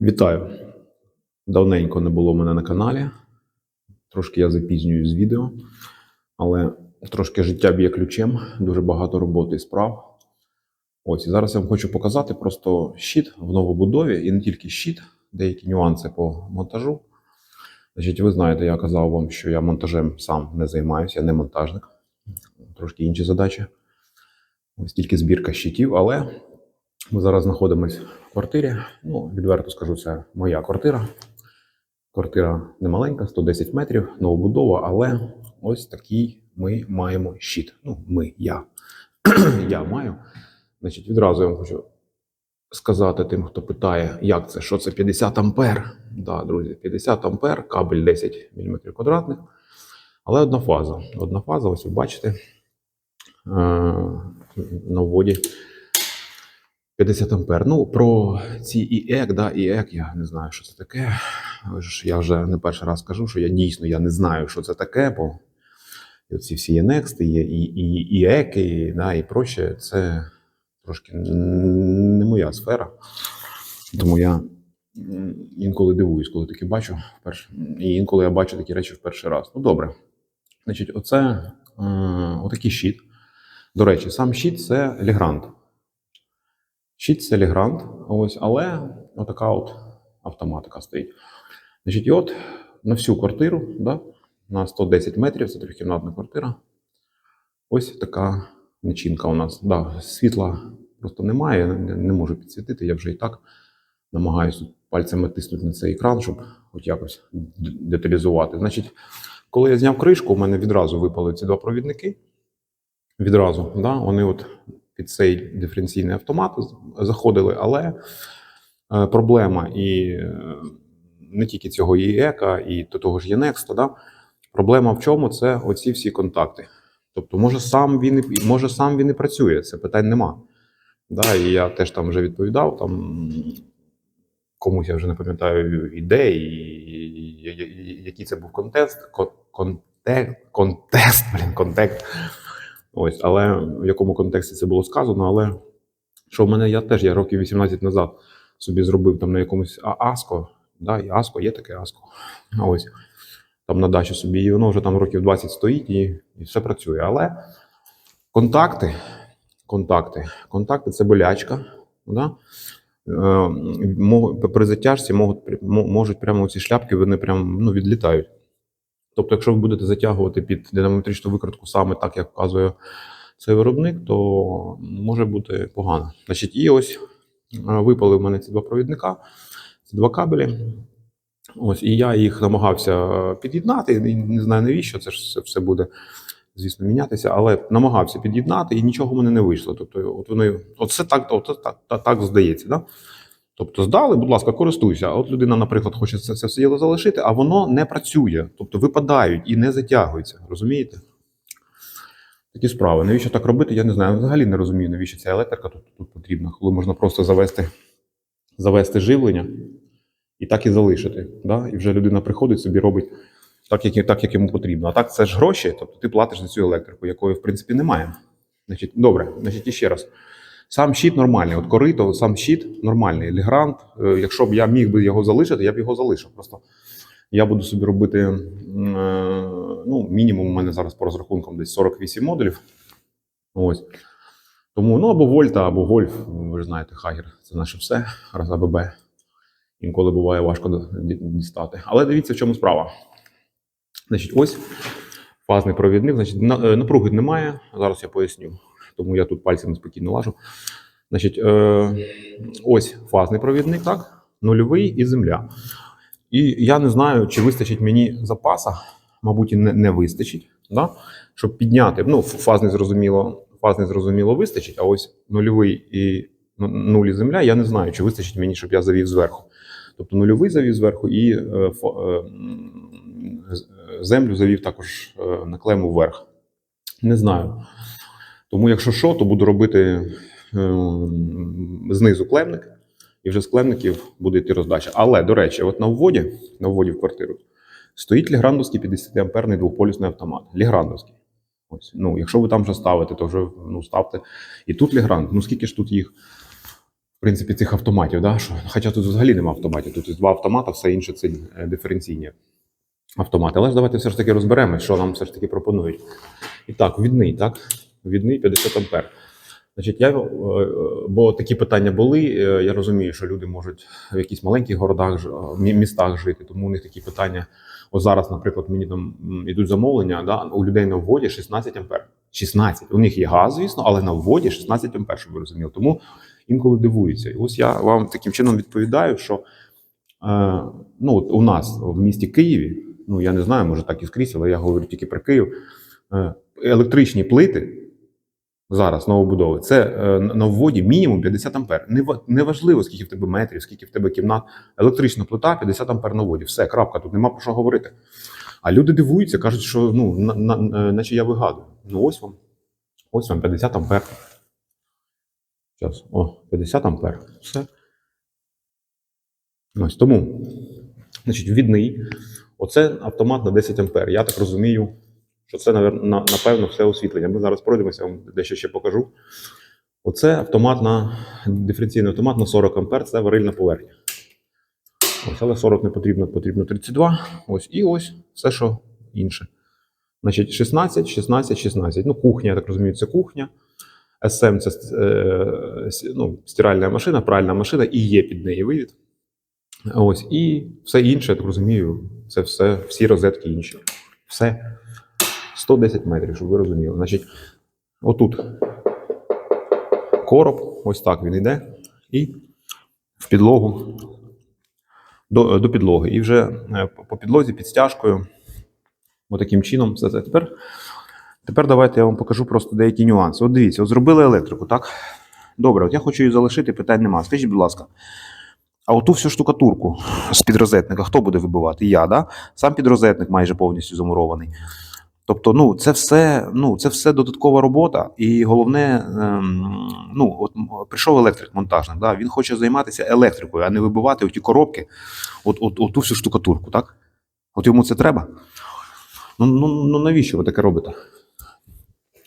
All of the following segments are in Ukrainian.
Вітаю! Давненько не було мене на каналі. Трошки я запізнююсь з відео, але трошки життя б'є ключем, дуже багато роботи і справ. Ось і зараз я вам хочу показати просто щит в новобудові, і не тільки щит, деякі нюанси по монтажу. Значить, ви знаєте, я казав вам, що я монтажем сам не займаюся, я не монтажник. Трошки інші задачі. Ось тільки збірка щитів, але ми зараз знаходимося в квартирі. Ну, відверто скажу, це моя квартира. Квартира немаленька, 110 метрів, новобудова, але ось такий ми маємо щит. Ну, ми, я. я маю. Значить, відразу я вам хочу сказати тим, хто питає, як це, що це 50 ампер. Да, друзі, 50 ампер, кабель 10 мм квадратних. Але одна фаза. Одна фаза, ось ви бачите, е, на вводі 50 ампер. Ну, про ці ІЕК, да, ІЕК, я не знаю, що це таке. Я вже не перший раз кажу, що я дійсно я не знаю, що це таке, бо ці всі є Next, є і, і, ІЕК, і, да, і проще. Це трошки не моя сфера. Тому я інколи дивуюсь, коли таке бачу вперше. І інколи я бачу такі речі в перший раз. Ну, добре. Значить, оце е, отакий щит. До речі, сам щит це Лігрант. 6 Селігрант, ось, але отака от автоматика стоїть. Значить, і от на всю квартиру, да, на 110 метрів, це трьохкімнатна квартира. Ось така начинка у нас. Да, Світла просто немає, не, не можу підсвітити. Я вже і так намагаюся пальцями тиснути на цей екран, щоб хоч якось деталізувати. Значить, коли я зняв кришку, у мене відразу випали ці два провідники. Відразу, да, вони от під цей диференційний автомат заходили, але е, проблема і е, не тільки цього і ЕКА, і того ж є Next, да, проблема в чому? Це оці всі контакти. Тобто, може сам він і може сам він і працює, це питань нема. Да, і я теж там вже відповідав, там комусь я вже не пам'ятаю і де, і, і, і- і- який це був контекст, кон- контекст, контекст, блін, контекст. Ось, але в якому контексті це було сказано, але що в мене я теж я років 18 назад собі зробив там на якомусь Аско, да, і Аско, є таке Аско. Ось там на дачі собі, і воно вже там років 20 стоїть і, і все працює. Але контакти, контакти, контакти це болячка. Да? Е, при затяжці можуть, прямо ці шляпки вони прям ну, відлітають. Тобто, якщо ви будете затягувати під динамометричну викрутку саме так, як вказує цей виробник, то може бути погано. Значить, і ось е, випали в мене ці два провідника, ці два кабелі. Ось, і я їх намагався е, під'єднати. Не знаю навіщо, це ж все, все буде, звісно, мінятися, але намагався під'єднати, і нічого в мене не вийшло. Тобто, от вони, от це так, от так, так, так здається. Да? Тобто здали, будь ласка, користуйся. А от людина, наприклад, хоче це, це все діло залишити, а воно не працює. Тобто випадають і не затягуються. Розумієте? Такі справи. Навіщо так робити? Я не знаю. Взагалі не розумію, навіщо ця електрика тут, тут потрібна, коли можна просто завести, завести живлення і так і залишити. Да? І вже людина приходить собі робить так, як, так, як йому потрібно. А так це ж гроші, тобто ти платиш за цю електрику, якої в принципі немає. Значить, добре, значить, іще раз. Сам щит нормальний. От корито, сам щит нормальний. Лігрант. е, Якщо б я міг би його залишити, я б його залишив. Просто я буду собі робити е, ну, мінімум у мене зараз по розрахункам десь 48 модулів. Ось. Тому ну або Вольта, або Гольф. Ви ж знаєте, Хагер це наше все. Раз АББ. Інколи буває важко дістати. Але дивіться, в чому справа. Значить, ось фазний провідник. Значить, е, напруги немає. Зараз я поясню. Тому я тут пальцями спокійно лажу. Значить, е, ось фазний провідник, так? Нульовий і земля. І я не знаю, чи вистачить мені запаса, мабуть, і не, не вистачить, да? щоб підняти. Ну, фазний зрозуміло, фазний зрозуміло вистачить, а ось нульовий і ну, нуль і земля, я не знаю, чи вистачить мені, щоб я завів зверху. Тобто нульовий завів зверху і е, е, е, землю завів також е, на клему вверх. Не знаю. Тому, якщо що, то буду робити е, знизу клемник, і вже з клемників буде йти роздача. Але, до речі, от на вводі, на вводі в квартиру стоїть ліграндовський 50-амперний двополюсний автомат. Ліграндовський. Ось, ну, якщо ви там вже ставите, то вже ну, ставте. І тут лігранд. Ну скільки ж тут їх? в принципі, цих автоматів. Да? Що, хоча тут взагалі немає автоматів. Тут є два автомати, все інше це е, диференційні автомати. Але ж давайте все ж таки розберемось, що нам все ж таки пропонують. І так, відний, так? Відний 50 ампер. Значить, я, е, е, бо такі питання були. е, Я розумію, що люди можуть в якісь маленьких городах, містах жити, тому у них такі питання. Ось зараз, наприклад, мені там м, ідуть замовлення, да, у людей на вводі 16 ампер. 16. У них є газ, звісно, але на вводі 16 ампер, щоб ви розуміли. Тому інколи дивуються. І ось я вам таким чином відповідаю, що е, ну, от у нас в місті Києві, ну я не знаю, може так і скрізь, але я говорю тільки про Київ. Е, електричні плити зараз новобудови, це е, на вводі мінімум 50 ампер. Нева- Неважливо, скільки в тебе метрів, скільки в тебе кімнат. Електрична плита 50 ампер на вводі. Все, крапка, тут нема про що говорити. А люди дивуються, кажуть, що ну, на, на, е, наче я вигадую. Ну ось вам. Ось вам 50 ампер. Зараз. О, 50 ампер. Все. Ось тому. Значить, відний. Оце автомат на 10 ампер. Я так розумію, що це, напевно, все освітлення. Ми зараз пройдемося, я вам дещо ще покажу. Оце автомат на диференційний автомат на 40 ампер, це варильна поверхня. Ось, але 40 не потрібно, потрібно 32. Ось і ось все, що інше. Значить, 16, 16, 16. Ну, кухня, я так розумію, це кухня. SM це е, ну, стиральна машина, пральна машина, і є під неї вивід. Ось, і все інше, я так розумію, це все, всі розетки інші. Все. 110 метрів, щоб ви розуміли. Значить, отут короб, ось так він йде, і в підлогу до, до підлоги. І вже е, по підлозі під стяжкою, отаким чином все це. Тепер, тепер давайте я вам покажу просто деякі нюанси. От дивіться, от зробили електрику, так? Добре, от я хочу її залишити, питань нема. Скажіть, будь ласка, а оту всю штукатурку з підрозетника хто буде вибивати? Я, да? Сам підрозетник майже повністю замурований. Тобто, ну, це все, ну, це все додаткова робота, і головне, ем, ну, от прийшов електрик-монтажник, да, він хоче займатися електрикою, а не вибивати оті коробки, от, от, от ту всю штукатурку, так? От йому це треба. Ну, ну, ну навіщо ви таке робите?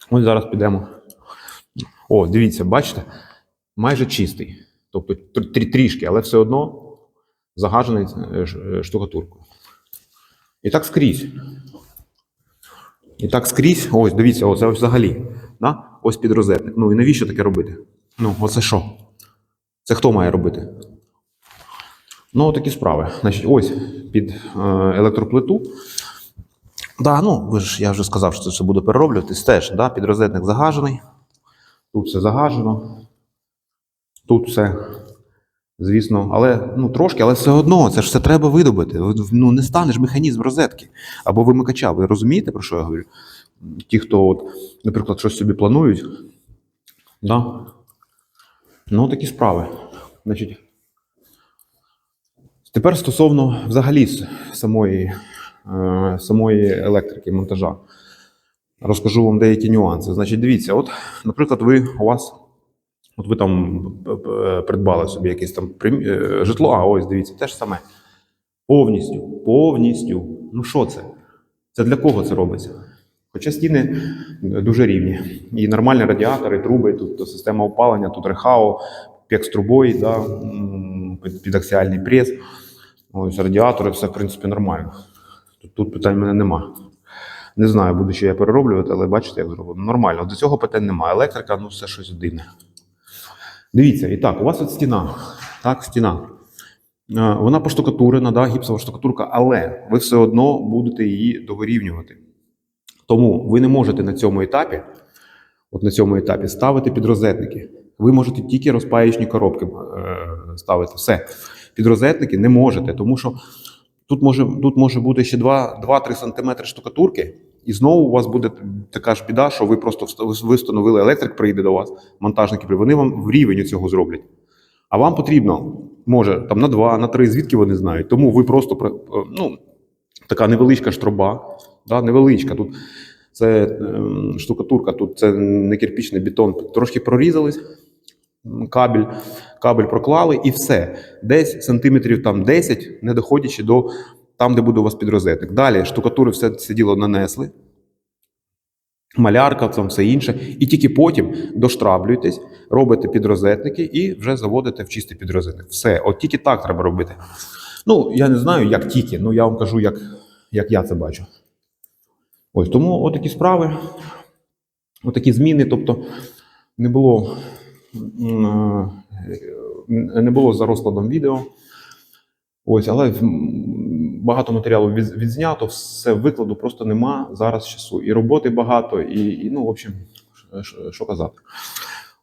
Ось зараз підемо. О, дивіться, бачите? Майже чистий. Тобто тр- трі- трішки, але все одно загажений е, е, штукатуркою. І так скрізь. І так скрізь, ось дивіться, оце ось взагалі. Да? Ось підрозетник. Ну і навіщо таке робити? Ну, оце що? Це хто має робити? Ну, такі справи. Значить, ось під е, електроплиту. Да, ну, ви ж, я вже сказав, що це все буде перероблюватись. Теж, да, підрозетник загажений. Тут все загажено. Тут все, звісно, але ну трошки, але все одно, це ж все треба видобити. Ну не станеш механізм розетки або вимикача. Ви розумієте, про що я говорю? Ті, хто, от, наприклад, щось собі планують. Да? Ну, такі справи. Значить, тепер стосовно взагалі самої, е, самої електрики, монтажа. Розкажу вам деякі нюанси. Значить, дивіться, от, наприклад, ви у вас От ви там п- п- придбали собі якесь там е, житло, а ось дивіться, те ж саме. Повністю, повністю. Ну що це? Це для кого це робиться? Хоча стіни е, дуже рівні. І нормальні радіатори, труби, тут система опалення, тут рехао, пек з трубою, да, підаксіальний прес. Ось радіатори, все в принципі нормально. Тут, тут питань в мене нема. Не знаю, буду ще я перероблювати, але бачите, як зроблено. Нормально. До цього питань немає. Електрика, ну все щось дивне. Дивіться, і так, у вас от стіна. Так, стіна. Е, Вона поштукатурена, да, гіпсова штукатурка, але ви все одно будете її довирівнювати. Тому ви не можете на цьому етапі, от на цьому етапі, ставити підрозетники. Ви можете тільки розпаєчні коробки е, ставити. Все. Підрозетники не можете, тому що тут може, тут може бути ще 2-3 см штукатурки, і знову у вас буде така ж біда, що ви просто ви встановили електрик, прийде до вас, монтажники вони вам в рівень цього зроблять. А вам потрібно, може, там на 2, на 3, звідки вони знають. Тому ви просто е, ну, така невеличка штроба, да, невеличка. Тут це ем, штукатурка, тут це не кирпічний бетон, трошки прорізались. Кабель, кабель проклали і все. Десь сантиметрів там 10, не доходячи до там, де буде у вас підрозетник. Далі штукатури все це діло нанесли. малярка, там все інше. І тільки потім доштраблюєтесь, робите підрозетники і вже заводите в чистий підрозетник. Все, от тільки так треба робити. Ну, я не знаю, як тільки, ну я вам кажу, як, як я це бачу. Ось тому отакі справи, отакі зміни. Тобто не було, е, не було за розкладом відео. Ось, але багато матеріалу від, відзнято, все викладу просто нема зараз часу. І роботи багато, і, і ну, в общем, що, казати.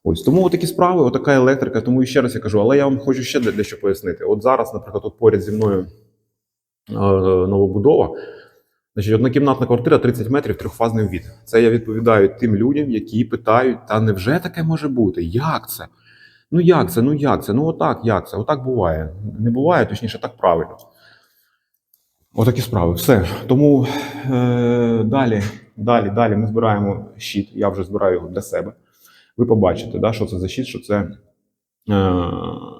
Ось тому такі справи, отака електрика. Тому і ще раз я кажу, але я вам хочу ще дещо пояснити. От зараз, наприклад, тут поряд зі мною е, новобудова. Значить, однокімнатна квартира 30 метрів, трьохфазний ввід. Це я відповідаю тим людям, які питають: та невже таке може бути? Як це? Ну як це? Ну як це? Ну отак, як це? Отак буває. Не буває, точніше, так правильно. Отакі справи. Все. Тому е, далі, далі, далі ми збираємо щит. Я вже збираю його для себе. Ви побачите, да, що це за щит, що це е,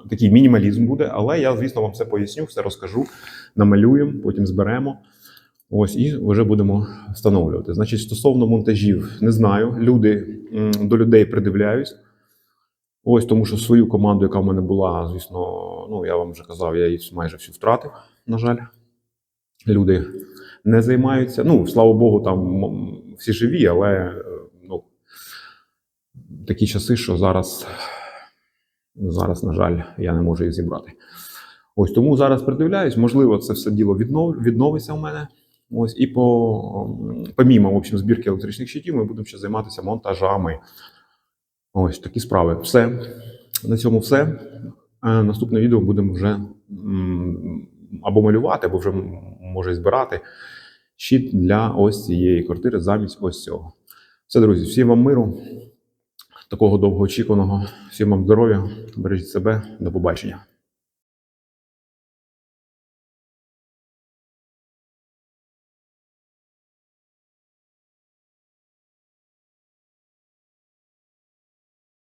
такий мінімалізм буде, але я, звісно, вам все поясню, все розкажу, намалюємо, потім зберемо. Ось і вже будемо встановлювати. Значить, стосовно монтажів, не знаю. Люди до людей придивляюсь. Ось тому, що свою команду, яка в мене була, звісно, ну я вам вже казав, я її майже всю втратив, на жаль. Люди не займаються. Ну, слава Богу, там всі живі, але е, ну, такі часи, що зараз, зараз, на жаль, я не можу їх зібрати. Ось тому зараз придивляюсь, можливо, це все діло віднов, відновиться у мене. Ось і по помімо в общем, збірки електричних щитів, ми будемо ще займатися монтажами. Ось такі справи. Все. На цьому все. Е, Наступне відео будемо вже або малювати, або вже може збирати щит для ось цієї квартири замість ось цього. Все, друзі, всім вам миру, такого довгоочікуваного, всім вам здоров'я, бережіть себе, до побачення.